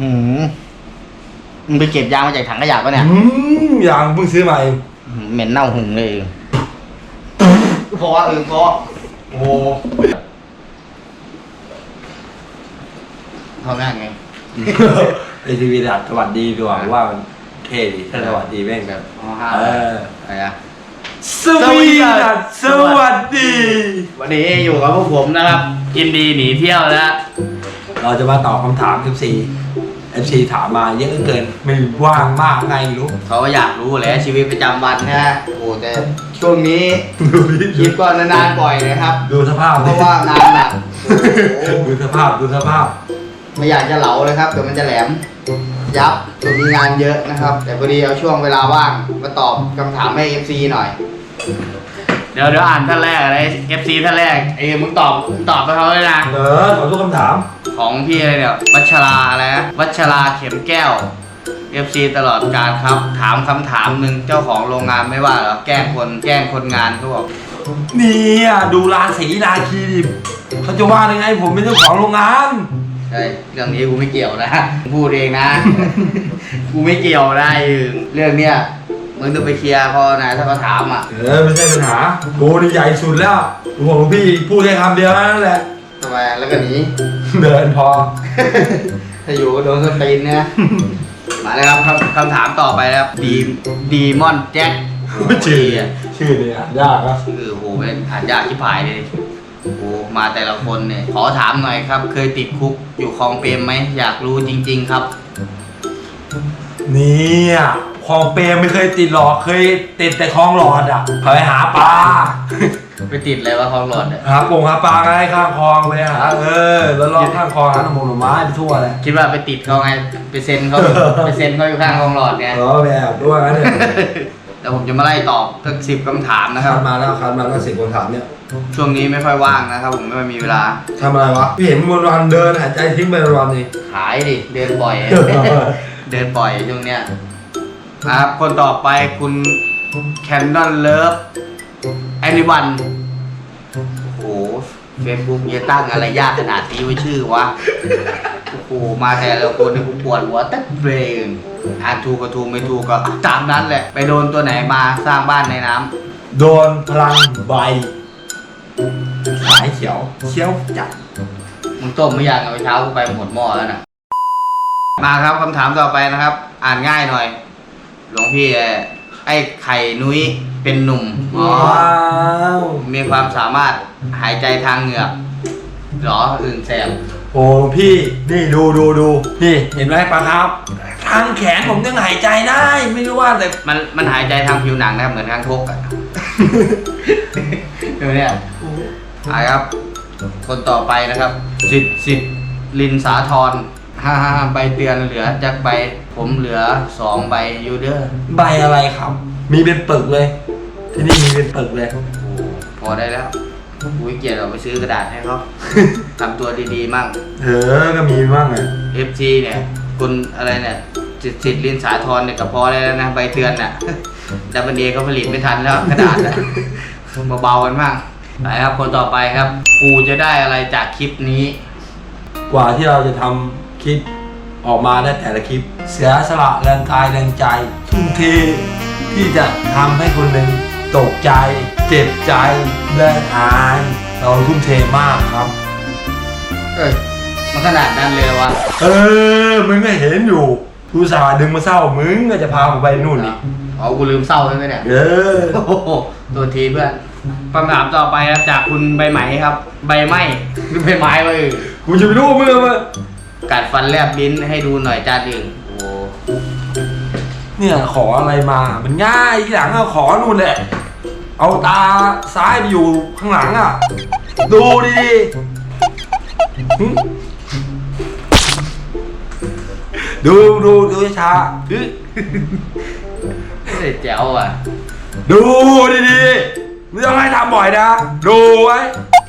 หืมมึงไปเก็บยางมาจากถังขยะปะเนี่ยอืมยางเพิ่งซื้อมาเองเหม็นเน่าหึงเลยเพราะว่าเออเพราะโอ้เขาง่ายไง ไอทีวีดัดสวัสดีดีกว่าว่ามันเท่ดีถ้าสวัสดีแม่งแบบอ๋อห้าเอออะไรอะสวีดัดสวัสดี วันนี้อยู่กับพวกผมนะครับยินดีหนีเที่ยวแล้ว เราจะมาตอบคำถาม FC FC ถามมาเยอะเกินไม่ว่างมากไงรู้เขาก็อยากรู้แหละชีวิตประจำวันนะฮะโอ้แต่ช่วงนี้ดูดิคลิปก็นานๆบ่อยนะครับ ดูสภาพเพราะว่างานหนักโอ้โหดูสภาพดูสภาพ ไม่อยากจะเหลาเลยครับเดี๋ยวมันจะแหลม ยับช่วงนี้งานเยอะนะครับ แต่พอดีเอาช่วงเวลาว่างมาตอบคำถามให้ FC หน่อย เดี๋ยวเดี๋ยวอ่านท่านแรกอะไร FC ท่านแรกเอ้มึงตอบมึงตอบไปเขาเลยนะ เออตอบทุกคำถาม ของพี่อะไรเนี่ยวัชราอะไรนะวัชราเข็มแก้ว FC ตลอดการครับ ถามคำถามหนึ่งเจ้าของโรงงานไม่ว่าเหรอแกล้งคนแกล้งคนงานเขาบอกเนี่ยดูราศีราคีดิเขาจะว่ายังไงผมเป็นเจ้าของโรงงาน ใช่เรื่องนี้กูไม่เกี่ยวนะพูดเองนะ กูไม่เกี่ยวนะไอ้เรื่องเนี้ย มึงต้องไปเคลียร์เขานะถ้าเขาถามอะเออไม่ใช่ปัญหากูนี่ใหญ่สุดแล้วกูบอกหลวงพี่พูดแค่คำเดียวนั่นแหละ ทำไมแล้วก็หนี เดินพอ ถ้าอยู่ก็โดนสตีนเนี่ย มาเลยครับคำคำถามต่อไปนะครับ ดีดีมอนแจ็คชื่อชื่อเนี่ยอ่านยากนะชื่อโหเป็นอ่านยากชิบหายเลยโอ้มาแต่ละคนเนี่ย ขอถามหน่อยครับ เคยติดคุกอยู่คลองเปรมไหม อยากรู้จริง ๆ ครับ เนี่ย คลองเปรมไม่เคยติดหรอกเคยติดแต่คลองหลอดอะเคยหาปลาไปติดอะไรวะคลองหลอดเนี่ยหาปงหาปลาไงข้างคลองไปหาเออแล้วรอบข้างคลองหาหน่อมงหน่อไม้ไปทั่วเลยคิดว่าไปติดเขาไงไปเซ็นเขาไปเซ็นเขาอยู่ข้างคลองหลอดไงเออแบบด้วยงั้นเนี่ยแล้วผมจะมาไล่ตอบสักสิบคำถามนะคคัรับดมาแล้วคัดมาแล้วสิบคนถามเนี่ยช่วงนี้ไม่ค่อยว่างนะครับผมไม่ค่อยมีเวลาทำอะไรวะพี่เห็นวันวันๆเดินหายใจทิ้งไปวันๆนี่ขายดิเดินบ่อย เดินบ่อยช่วงเนี้ยนะ ครับ คนต่อไปคุณแคนนอนเลิฟแอนิวันโอ้โหเฟซบุ๊กจะตั้งอะไรยากขนาดนี้ไว้ชื่อวะ โอ้โห มาแต่ละคนเนี่ยกูปวดหัวตั้งเบรนอ่านถูกก็ถูกไม่ถูกก็ตามนั้นแหละ ไปโดนตัวไหนมาสร้างบ้านในน้ำโดนพลังใบสายเขียวเขียวจัดมึงต้มไม่ยังเอาไปเช้ากูไปหมดหม้อแล้วนะมาครับคำถามต่อไปนะครับ อ่านง่ายหน่อย หลวงพี่เอ่อไอ้ไข่นุ้ยเป็นหนุ่มอ๋อว้าวมีความสามารถหายใจทางเหงือกเหรออื่นแสบโอ้พี่นี่ดูดูดูนี่เห็นไหมปลาครับ ทางแขนผมยังหายใจได้ ไม่รู้ว่าแต่มันมันหายใจทางผิวหนังนะครับเหมือนทางทกอะดูเนี่ยอะครับ คนต่อไปนะครับสิทธิ์สิทธิ์ลินสาธรฮ่าฮ่าฮ่าใบเตือนเหลือจากใบ ผมเหลือสองใบอยูเดอร์ใบอะไรครับ มีเป็นปึกเลย ที่นี่มีเป็นปึกเลย พอได้แล้วกูขี้เกียจออกไปซื้อกระดาษให้เขาทำตัวดีๆมั่ง เออ ก็มีบ้างไง FG เนี่ยคุณอะไรเนี่ยสิทธิ์สิทธิ์ลินสาธรเนี่ยก็พอได้แล้วนะ ใบเตือนน่ะดับเบิลเดเขาผลิตไม่ทันแล้วกระดาษน่ะเบาๆกันบ้างไปครับคนต่อไปครับ กูจะได้อะไรจากคลิปนี้ กว่าที่เราจะทำคลิป ออกมาได้แต่ละคลิป เสียสละแรงกายแรงใจ ทุ่มเทที่จะทำให้คนหนึ่งตกใจ เจ็บใจและอาย เราทุ่มเทมากครับ เอ้ยมันขนาดนั้นเลยเหรอวะเออมึงก็เห็นอยู่กูสาห์ดึงมาเศร้ามึงก็จะพาผมไปนู่นอีกอ๋อกูลืมเศร้าใช่ไหมเนี่ย เออโอ้โหตัวทีเพื่อนคำถามต่อไปครับจากคุณใบไหมครับ ใบไม้หรือใบไม้วะเออกูจะไปรู้มึงเอามา กัดฟันแลบลิ้นให้ดูหน่อยจ้าดึงโอ้เนี่ยขออะไรมา มันง่ายที่หลังอะขอนู่นแหละ เอาตาซ้ายไปอยู่ข้างหลังอะดูดีๆหึดูดูดูช้าๆหึไม่ได้แจ๋วอะ ดูดีๆไม่ต้องให้ทำบ่อยนะ ดูไว้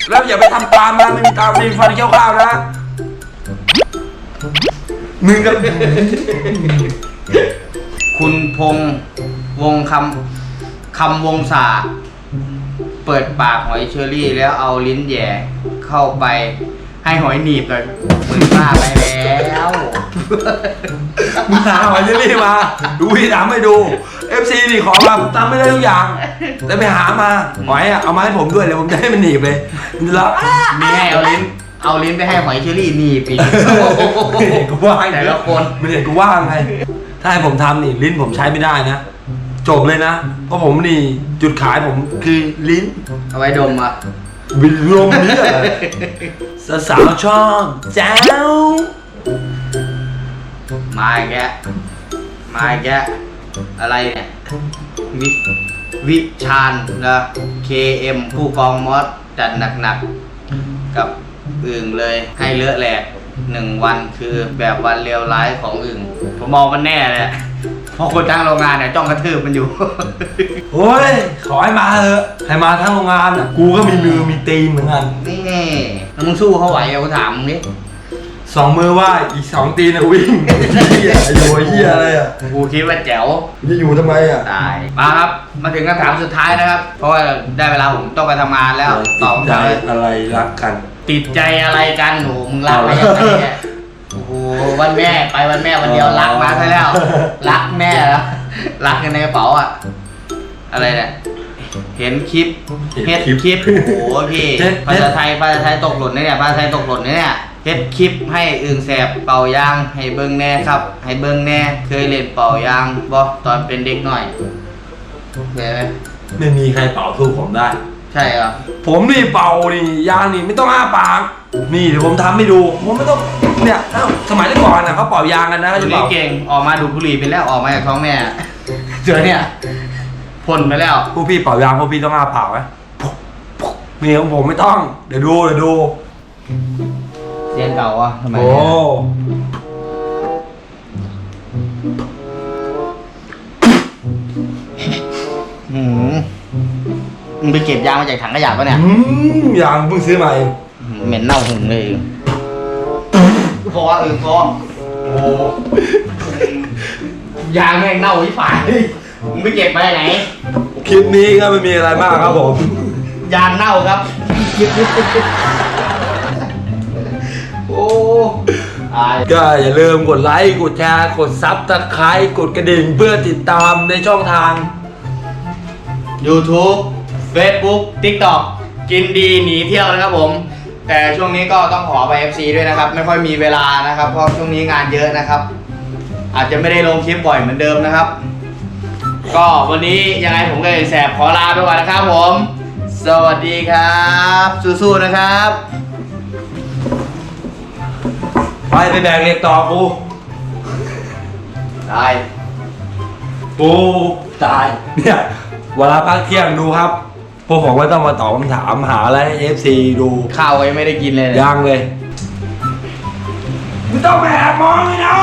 แล้วอย่าไปทำตามนะ ไม่มีตามมีฟันเขี้ยวข้าวนะ มึงก็คุณพงษ์วงคำคำวงศาเปิดปากหอยเชอรี่ แล้วเอาลิ้นแหย่เข้าไป ให้หอยหนีบเลยมึงบ้าไปแล้วมึงหาหอยเชอรี่มา ดูพี่ทำให้ดู FC นี่ขอมาผมทำไม่ได้ทุกอย่างแต่ไปหามาหอยอะเอามาให้ผมด้วยเลยผมจะให้มันหนีบเลยมันจะร้องอ้ามีให้เอาลิ้น เอาลิ้นไปให้หอยเชอรี่หนีบอีกไม่เห็นกูว่างแต่ละคนไม่เห็นกูว่างไงถ้าให้ผมทำนี่ลิ้นผมใช้ไม่ได้นะ จบเลยนะ เพราะผมนี่จุดขายผมคือลิ้นเอาไว้ดมอะวิลลมเนี่ยสาวๆชอบแจ้วมาอีกแกมาอีกแกอะไรเนี่ยวิวิชาญนะ KM ผู้กองมอสจัดหนักๆกับ อึ่งเลยให้เลอะแหลกหนึ่งวันคือแบบวันเลวร้ายของอึ่งผมมองมันแน่เลยเพราะคนจ้างโรงงานเนี่ยจ้องกระทืบมันอยู่ โอ้ย ขอให้มาเถอะให้มาทั้งโรงงานอะ กูก็มีมือมีตีนเหมือนกันนี่แล้วมึงสู้เขาไหวเอากูถามมึงดิสองมือไหว่าอีกสองตีนนะวิ่งเฮียไอ้โยเฮียอะไรอะกูคิดว่าแจ๋วจะอยู่ทำไมอะตายมาครับ มาถึงคำถามสุดท้ายนะครับ เพราะว่าได้เวลาผมต้องไปทำงานแล้วตอบใจคำถามอะไรรักกัน ติดใจอะไรกันหนูมึงรักไปยังไงเนี่ยโอ้โหวันแม่ไปวันแม่วันเดียวรักมาซะแล้ว รักแม่แล้วรักกันในกระเป๋าอะอะไรเนี่ยเห็นคลิปเห็เฮ็นดคลิปคลิปโอ้โหพี่เฮ็ดภาษาไทยภาษาไทยตกหล่นนะเนี่ยภาษาไทยตกหล่นนะเนี่ยเฮ็ดคลิปให้อึ่งแสบเป่ายาง ให้เบิ้งแน่ครับ ให้เบิ้งแน่เคยเล่นเป่ายางบ่ตอนเป็นเด็กหน่อยเห็นไหมไม่มีใครเป่าสู้ผมได้ ใช่เหรอผมนี่เป่านี่ยางนี่ไม่ต้องอ้าปากนี่เดี๋ยวผมทำให้ดูผมไม่ต้องเนี่ยเอ้าสมัยก่อนน่ะเขาเป่ายางกันนะเขาคุจะณนี่เป่า เก่งออกมาดูดบุหรี่ไปแล้วออกมาจากท้องแม่ เจอเนี่ยพ่นไปแล้ว พวกพี่เป่ายางพวกพี่ต้องอ้าปากไหมนี่ของผมไม่ต้อง เดี๋ยวดูเดี๋ยวดู เรียนเก่าอะทำไมโอ้หืม มึงไปเก็บยางมาจากถังขยะปะเนี่ยอืมยางเพิ่งซื้อมาเองเหม็นเน่าหึงเลยพอเออพอโอ้ยางแม่งเน่าที่ฝ่ายมึงไปเก็บมาจากไหน คลิปนี้ก็ไม่มีอะไรมากครับผม ยางเน่าครับ โอ้ตาย ก็อย่าลืมกดไลค์กดแชร์กดซับตะไคร้กดกระดิ่งเพื่อติดตามในช่องทาง YouTube Facebook TikTok กินดีหนีเที่ยวนะครับผม แต่ช่วงนี้ก็ต้องขอไป FC ด้วยนะครับ ไม่ค่อยมีเวลานะครับ เพราะช่วงนี้งานเยอะนะครับ อาจจะไม่ได้ลงคลิปบ่อยเหมือนเดิมนะครับ ก็วันนี้ยังไงผมก็เลยแสบขอลาไปก่อนนะครับผม สวัสดีครับ สู้ๆนะครับ ไปไปแบกเหล็กต่อกูได้ กูตายเนี่ยเวลาพักเที่ยงดูครับพ วกผมก็ต้องมาตอบคำถามหาอะไรให้ FC ดูข้าวไว้ไม่ได้กินเลยเนี่ยยังเลย ไม่ต้องแอบมองเลยนะ